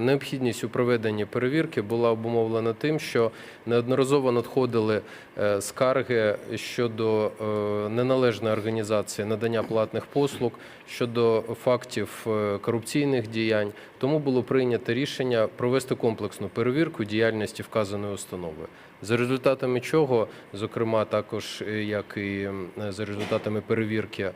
Необхідність у проведенні перевірки була обумовлена тим, що неодноразово надходили е, скарги щодо е, неналежної організації надання платних послуг, щодо фактів е, корупційних діянь. Тому було прийнято рішення провести комплексну перевірку діяльності вказаної установи. За результатами чого, зокрема, також як і за результатами перевірки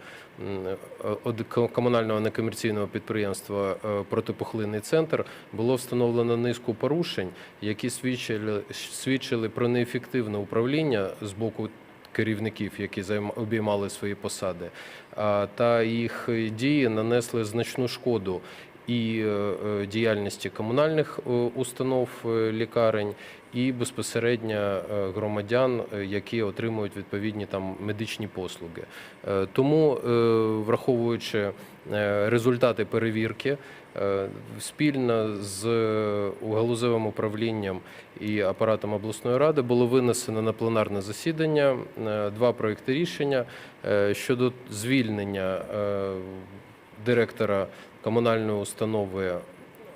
комунального некомерційного підприємства протипухлинний центр було встановлено низку порушень, які свідчили, свідчили про неефективне управління з боку керівників, які обіймали свої посади, та їх е, дії нанесли значну шкоду і е, е, діяльності комунальних е, установ лікарень, і безпосередньо громадян, які отримують відповідні там медичні послуги. Тому, враховуючи результати перевірки, спільно з галузевим управлінням і апаратом обласної ради було винесено на пленарне засідання два проекти рішення щодо звільнення директора комунальної установи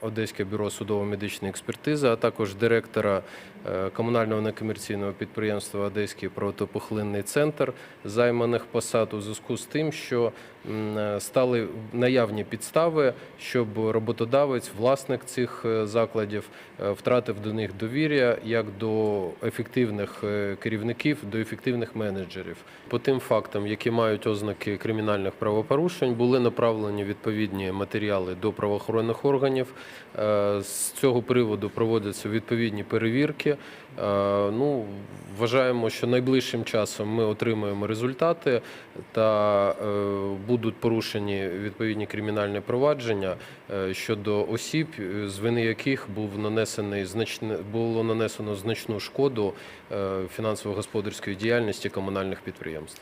Одеське бюро судово-медичної експертизи, а також директора е, комунального некомерційного підприємства Одеський протипухлинний центр займаних посад у зв'язку з тим, що е, стали наявні підстави, щоб роботодавець, власник цих е, закладів, втратив до них довір'я як до ефективних керівників, до ефективних менеджерів. По тим фактам, які мають ознаки кримінальних правопорушень, були направлені відповідні матеріали до правоохоронних органів. Е, З цього приводу проводяться відповідні перевірки. Е, Ну, вважаємо, що найближчим часом ми отримаємо результати та е, будуть порушені відповідні кримінальні провадження щодо осіб, з вини яких був нанесений було нанесено значну шкоду фінансово-господарської діяльності комунальних підприємств.